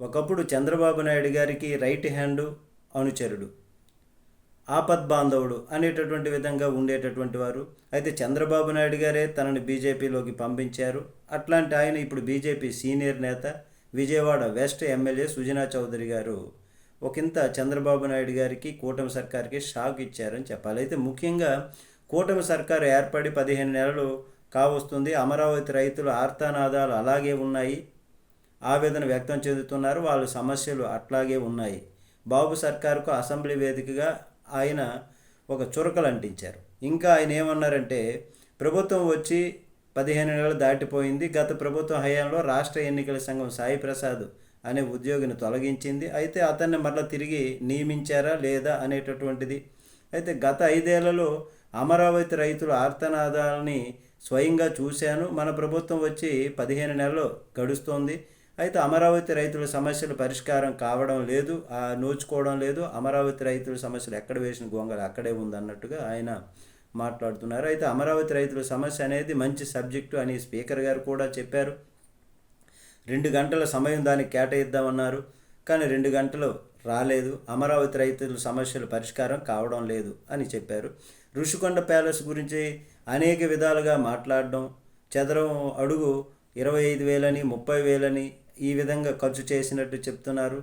ఒకప్పుడు చంద్రబాబు నాయుడు గారికి right hand అనుచరుడు ఆపద్ బాంధవుడు అనేటటువంటి విధంగా ఉండేటటువంటి వారు. అయితే చంద్రబాబు నాయుడు గారే తనని బీజేపీలోకి పంపించారు. అట్లాంటి ఆయన ఇప్పుడు బీజేపీ సీనియర్ నేత విజయవాడ వెస్ట్ ఎమ్మెల్యే సుజనా చౌదరి గారు. ఒకంత చంద్రబాబు నాయుడు గారికి కూటమి సర్కార్కి షాక్ ఇచ్చారని చెప్పాలి. అయితే ముఖ్యంగా కూటమి సర్కారు ఏర్పడి పదిహేను నెలలు కావస్తుంది. అమరావతి రైతుల ఆర్తానాదాలు అలాగే ఉన్నాయి. ఆవేదన వ్యక్తం చెందుతున్నారు. వాళ్ళ సమస్యలు అట్లాగే ఉన్నాయి. బాబు సర్కారుకు అసెంబ్లీ వేదికగా ఆయన ఒక చురకలు అంటించారు. ఇంకా ఆయన ఏమన్నారంటే ప్రభుత్వం వచ్చి పదిహేను నెలలు దాటిపోయింది. గత ప్రభుత్వం హయాంలో రాష్ట్ర ఎన్నికల సంఘం సాయి ప్రసాద్ అనే ఉద్యోగిని తొలగించింది. అయితే అతన్ని మరలా తిరిగి నియమించారా లేదా అనేటటువంటిది. అయితే గత ఐదేళ్ళలో అమరావతి రైతుల ఆర్తనాదాలని స్వయంగా చూశాను. మన ప్రభుత్వం వచ్చి పదిహేను నెలలు గడుస్తోంది. అయితే అమరావతి రైతుల సమస్యలు పరిష్కారం కావడం లేదు ఆ నోచుకోవడం లేదు. అమరావతి రైతుల సమస్యలు ఎక్కడ వేసిన గొంగలు అక్కడే ఉందన్నట్టుగా ఆయన మాట్లాడుతున్నారు. అయితే అమరావతి రైతుల సమస్య అనేది మంచి సబ్జెక్టు అని స్పీకర్ గారు కూడా చెప్పారు. రెండు గంటల సమయం దానికి కేటాయిద్దామన్నారు కానీ రెండు గంటలు రాలేదు. అమరావతి రైతుల సమస్యలు పరిష్కారం కావడం లేదు అని చెప్పారు. ఋషికొండ ప్యాలెస్ గురించి అనేక విధాలుగా మాట్లాడడం చదరం అడుగు ఇరవై ఐదు వేలని ముప్పై వేలని ఈ విధంగా ఖర్చు చేసినట్టు చెప్తున్నారు.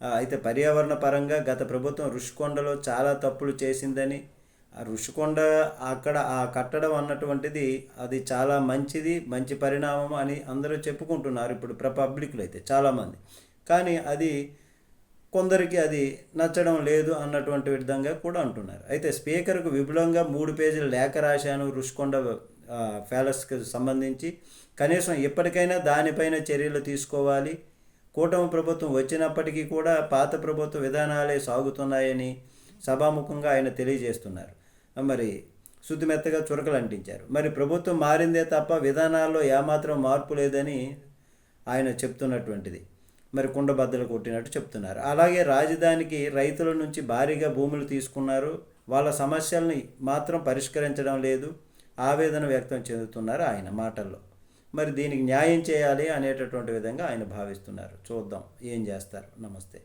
అయితే పర్యావరణ పరంగా గత ప్రభుత్వం ఋషికొండలో చాలా తప్పులు చేసిందని ఆ ఋషికొండ అక్కడ ఆ కట్టడం అన్నటువంటిది అది చాలా మంచిది మంచి పరిణామం అని అందరూ చెప్పుకుంటున్నారు ఇప్పుడు ప్ర పబ్లిక్లో అయితే చాలామంది. కానీ అది కొందరికి అది నచ్చడం లేదు అన్నటువంటి విధంగా కూడా అంటున్నారు. అయితే స్పీకర్కు విపులంగా మూడు పేజీల లేఖ రాశాను ఋషికొండ ప్యాలెస్కి సంబంధించి కనీసం ఇప్పటికైనా దానిపైన చర్యలు తీసుకోవాలి. కూటమి ప్రభుత్వం వచ్చినప్పటికీ కూడా పాత ప్రభుత్వ విధానాలే సాగుతున్నాయని సభాముఖంగా ఆయన తెలియజేస్తున్నారు. మరి శుద్ధిమెత్తగా చురకలు అంటించారు. మరి ప్రభుత్వం మారిందే తప్ప విధానాల్లో ఏమాత్రం మార్పు లేదని ఆయన చెప్తున్నటువంటిది. మరి కుండబద్దలు కొట్టినట్టు చెప్తున్నారు. అలాగే రాజధానికి రైతుల నుంచి భారీగా భూములు తీసుకున్నారు. వాళ్ళ సమస్యల్ని మాత్రం పరిష్కరించడం లేదు. ఆవేదన వ్యక్తం చెందుతున్నారు ఆయన మాటల్లో. మరి దీనికి న్యాయం చేయాలి అనేటటువంటి విధంగా ఆయన భావిస్తున్నారు. చూద్దాం ఏం చేస్తారు. నమస్తే.